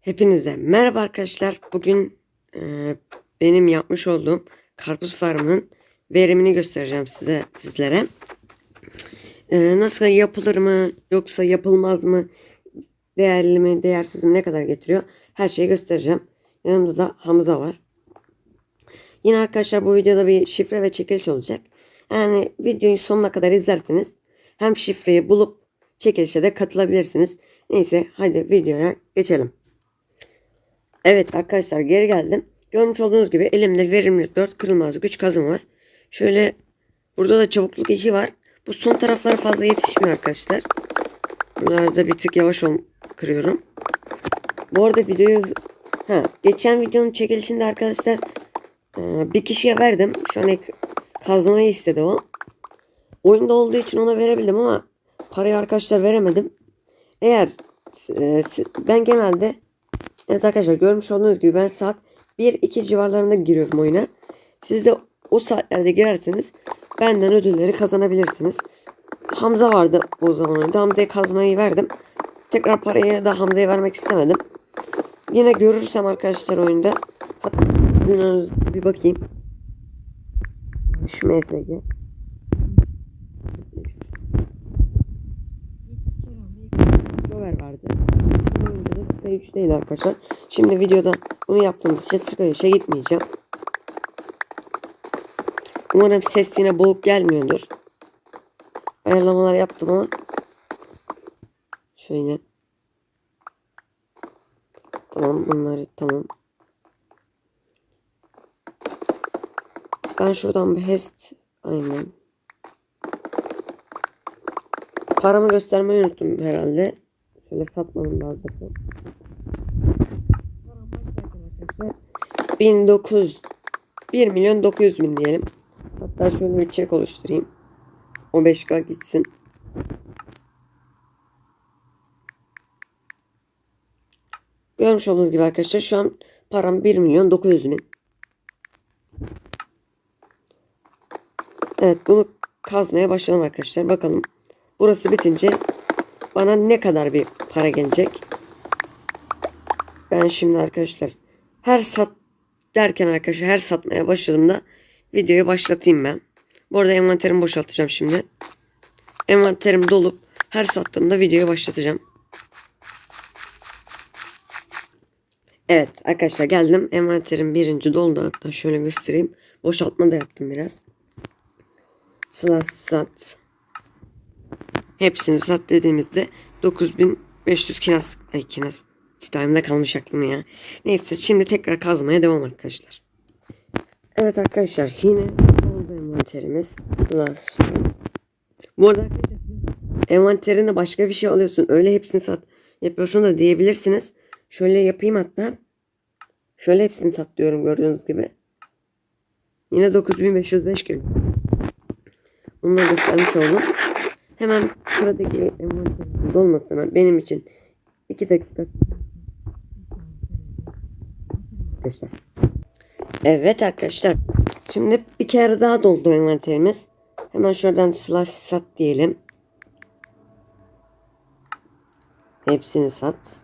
Hepinize merhaba arkadaşlar. Bugün e, benim yapmış olduğum karpuz farmının verimini göstereceğim size sizlere. E, nasıl yapılır mı yoksa yapılmaz mı? Değerli mi değersiz mi ne kadar getiriyor? Her şeyi göstereceğim. Yanımda da Hamza var. Yine arkadaşlar bu videoda bir şifre ve çekiliş olacak. Yani videoyu sonuna kadar izlerseniz hem şifreyi bulup çekilişe de katılabilirsiniz. Neyse hadi videoya geçelim. Evet arkadaşlar geri geldim. Görmüş olduğunuz gibi elimde verimlilik 4 kırılmaz güç kazım var. Şöyle burada da çabukluk 2 var. Bu son taraflara fazla yetişmiyor arkadaşlar. Buralarda bir tık yavaş ol kırıyorum. Bu arada videoyu ha, geçen videonun çekilişinde arkadaşlar e, bir kişiye verdim. Şu an kazmayı istedi o. Oyunda olduğu için ona verebildim ama parayı arkadaşlar veremedim. Eğer e, ben genelde Evet arkadaşlar görmüş olduğunuz gibi ben saat 1-2 civarlarında giriyorum oyuna. Siz de o saatlerde girerseniz benden ödülleri kazanabilirsiniz. Hamza vardı o zaman oyunda. Hamza'ya kazmayı verdim. Tekrar parayı da Hamza'ya vermek istemedim. Yine görürsem arkadaşlar oyunda. Hatta bir- bakayım. Şu MSG. Jover vardı. Bu oyunda da Sky 3 değil arkadaşlar. Şimdi videoda bunu yaptığımız için Sky 3'e gitmeyeceğim. Umarım ses yine boğuk gelmiyordur. Ayarlamalar yaptım ama. Şöyle. Tamam bunları tamam. Ben şuradan bir hest aynen. Paramı göstermeyi unuttum herhalde. Şöyle satmam lazım. Param başlarken arkadaşlar 1900 1 milyon 900 bin diyelim. Hatta şöyle bir çek oluşturayım. O 5K gitsin. Görmüş olduğunuz gibi arkadaşlar şu an param 1 milyon 900 bin. Evet bunu kazmaya başlayalım arkadaşlar. Bakalım burası bitince bana ne kadar bir para gelecek. Ben şimdi arkadaşlar her sat derken arkadaşlar her satmaya başladığımda videoyu başlatayım ben. Bu arada envanterimi boşaltacağım şimdi. Envanterim dolup her sattığımda videoyu başlatacağım. Evet arkadaşlar geldim. Envanterim birinci doldu. Hatta şöyle göstereyim. Boşaltma da yaptım biraz. Slash sat. Hepsini sat dediğimizde 9500 kinas. Ay kinas. Titanimde kalmış aklım ya. Neyse şimdi tekrar kazmaya devam arkadaşlar. Evet arkadaşlar yine oldu envanterimiz. Plus. Bu arada arkadaşlar envanterinde başka bir şey alıyorsun. Öyle hepsini sat yapıyorsun da diyebilirsiniz. Şöyle yapayım hatta. Şöyle hepsini sat diyorum gördüğünüz gibi. Yine 9505 gibi. Bunu da göstermiş oldum. Hemen sıradaki envanterin dolmasına benim için 2 dakika arkadaşlar. Evet arkadaşlar. Şimdi bir kere daha doldu envanterimiz. Hemen şuradan slash sat diyelim. Hepsini sat.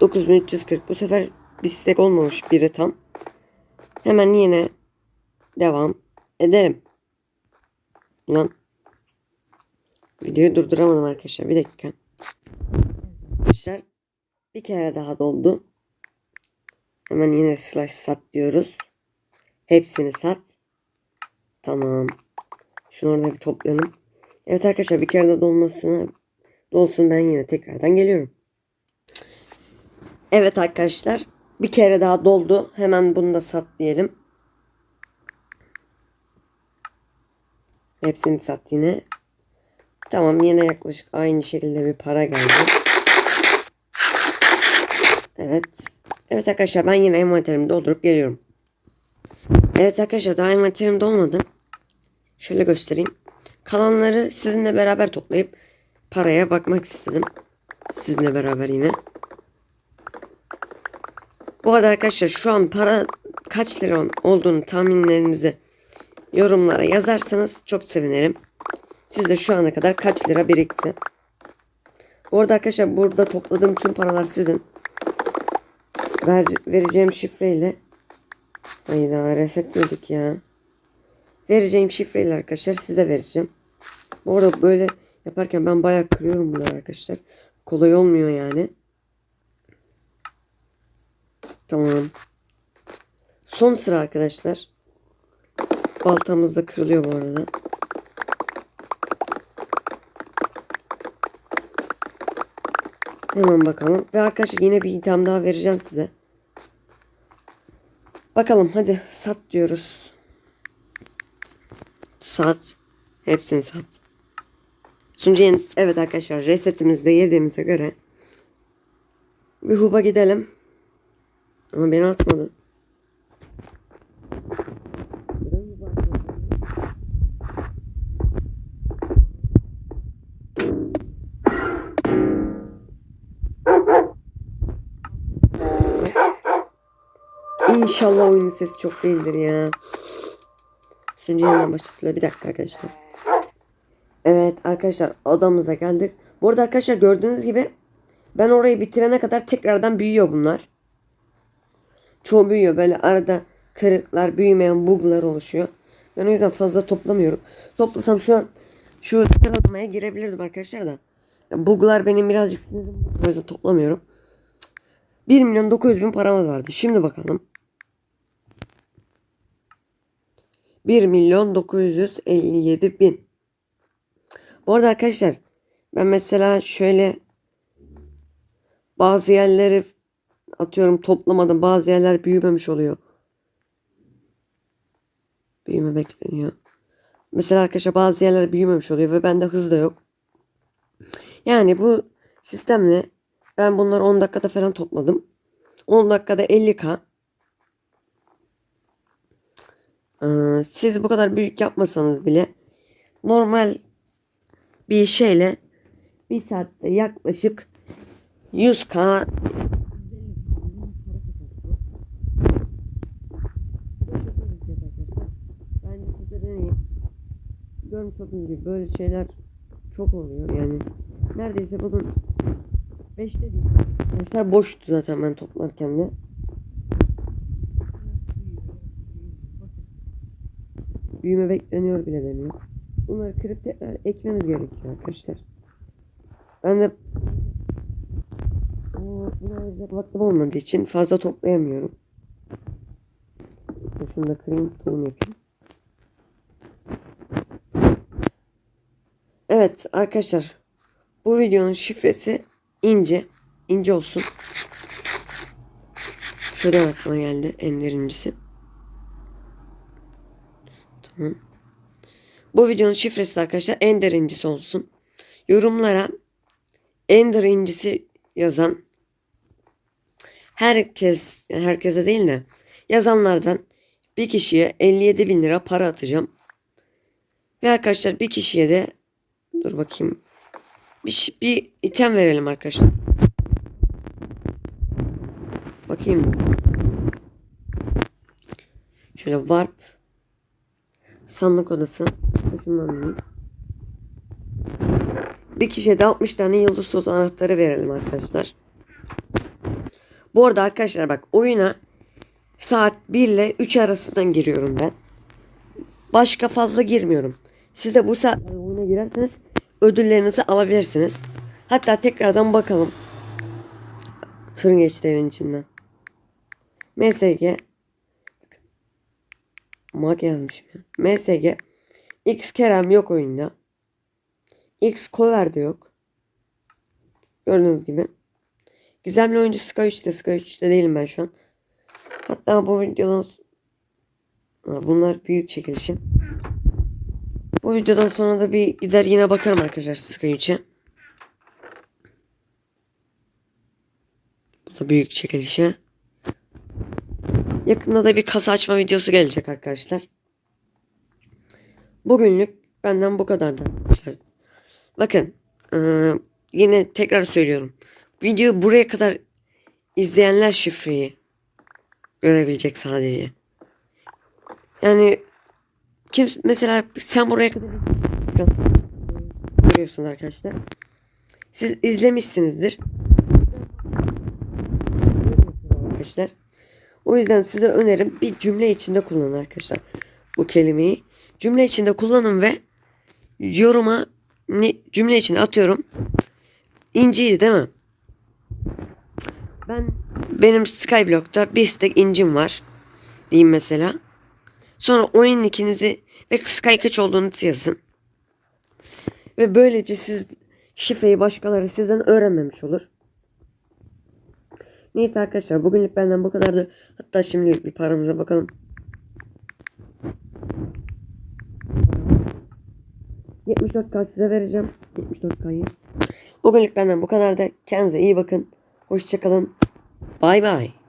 9340 bu sefer bir stack olmamış biri tam. Hemen yine devam edelim. Lan. Videoyu durduramadım arkadaşlar. Bir dakika. Arkadaşlar bir kere daha doldu. Hemen yine slash sat diyoruz. Hepsini sat. Tamam. Şunu orada bir toplayalım. Evet arkadaşlar bir kere de dolmasına dolsun ben yine tekrardan geliyorum. Evet arkadaşlar bir kere daha doldu. Hemen bunu da sat diyelim. Hepsini sat yine. Tamam yine yaklaşık aynı şekilde bir para geldi. Evet. Evet arkadaşlar ben yine envanterimi doldurup geliyorum. Evet arkadaşlar daha envanterim dolmadı. Şöyle göstereyim. Kalanları sizinle beraber toplayıp paraya bakmak istedim. Sizinle beraber yine. Bu arada arkadaşlar şu an para kaç lira olduğunu tahminlerinizi yorumlara yazarsanız çok sevinirim. Sizde şu ana kadar kaç lira birikti? Bu arada arkadaşlar burada topladığım tüm paralar sizin. Ver, vereceğim şifreyle Hayda resetledik ya. Vereceğim şifreyle arkadaşlar size vereceğim. Bu arada böyle yaparken ben bayağı kırıyorum bunları arkadaşlar. Kolay olmuyor yani. Tamam. Son sıra arkadaşlar. Baltamız da kırılıyor bu arada. Hemen bakalım. Ve arkadaşlar yine bir item daha vereceğim size. Bakalım hadi sat diyoruz. Sat. Hepsini sat. Sunucuya evet arkadaşlar resetimizi de yediğimize göre bir huba gidelim. Ama beni atmadı. İnşallah oyunun sesi çok değildir ya. Sunucu yeniden başlatılıyor. Bir dakika arkadaşlar. Evet arkadaşlar odamıza geldik. Bu arada arkadaşlar gördüğünüz gibi ben orayı bitirene kadar tekrardan büyüyor bunlar. Çoğu büyüyor. Böyle arada kırıklar, büyümeyen buglar oluşuyor. Ben o yüzden fazla toplamıyorum. Toplasam şu an şu sıralamaya girebilirdim arkadaşlar da. Yani buglar benim birazcık sinirim. O yüzden toplamıyorum. 1 milyon 900 bin paramız vardı. Şimdi bakalım. 1 milyon 957 bin. Bu arada arkadaşlar ben mesela şöyle bazı yerleri atıyorum toplamadım. Bazı yerler büyümemiş oluyor. Büyüme bekleniyor. Mesela arkadaşlar bazı yerler büyümemiş oluyor ve bende hız da yok. Yani bu sistemle ben bunları 10 dakikada falan topladım. 10 dakikada 50k. Ee, siz bu kadar büyük yapmasanız bile normal bir şeyle bir saatte yaklaşık 100k Bence siz de deneyin. Görmüş olduğunuz gibi böyle şeyler çok oluyor yani. Neredeyse bunun 5'te değil. Arkadaşlar boştu zaten ben toplarken de. Büyüme bekleniyor bile deniyor. Bunları kırıp tekrar ekmemiz gerekiyor arkadaşlar. Ben de Aa, bunu ayıracak vaktim olmadığı için fazla toplayamıyorum. Şunu da kırayım, tohum yapayım. Evet arkadaşlar. Bu videonun şifresi ince. ince olsun. Şuradan aklıma geldi ender incisi. Tamam. Bu videonun şifresi arkadaşlar ender incisi olsun. Yorumlara ender incisi yazan herkes herkese değil de yazanlardan bir kişiye 57 bin lira para atacağım. Ve arkadaşlar bir kişiye de dur bakayım bir, bir item verelim arkadaşlar. Bakayım. Şöyle warp sandık odası. Bir kişiye de 60 tane yıldız sos anahtarı verelim arkadaşlar. Bu arada arkadaşlar bak oyuna saat 1 ile 3 arasından giriyorum ben. Başka fazla girmiyorum. Siz de bu saat oyuna girerseniz ödüllerinizi alabilirsiniz. Hatta tekrardan bakalım. Tırın geçti evin içinden. MSG Mag yazmışım ya. MSG X Kerem yok oyunda. X Cover de yok. Gördüğünüz gibi. Gizemli oyuncu Sky 3'te. Sky 3'te değilim ben şu an. Hatta bu videodan bunlar büyük çekilişim. Bu videodan sonra da bir gider yine bakarım arkadaşlar Sky 3'e. Bu da büyük çekilişe. Yakında da bir kasa açma videosu gelecek arkadaşlar. Bugünlük benden bu kadardı arkadaşlar. Bakın eee, yine tekrar söylüyorum. Videoyu buraya kadar izleyenler şifreyi görebilecek sadece. Yani kim mesela sen buraya kadar görüyorsunuz arkadaşlar. Siz izlemişsinizdir. arkadaşlar. O yüzden size önerim bir cümle içinde kullanın arkadaşlar. Bu kelimeyi cümle içinde kullanın ve yoruma cümle içine atıyorum. İnciydi değil mi? Ben benim Skyblock'ta bir stek incim var. Diyeyim mesela. Sonra oyun ikinizi ve Sky kaç olduğunu yazın. Ve böylece siz şifreyi başkaları sizden öğrenmemiş olur. Neyse arkadaşlar bugünlük benden bu kadardı. Hatta şimdilik bir paramıza bakalım. ...74k size vereceğim. 74k'yı. Bugünlük benden bu kadardı. Kendinize iyi bakın. Hoşçakalın. Bay bay.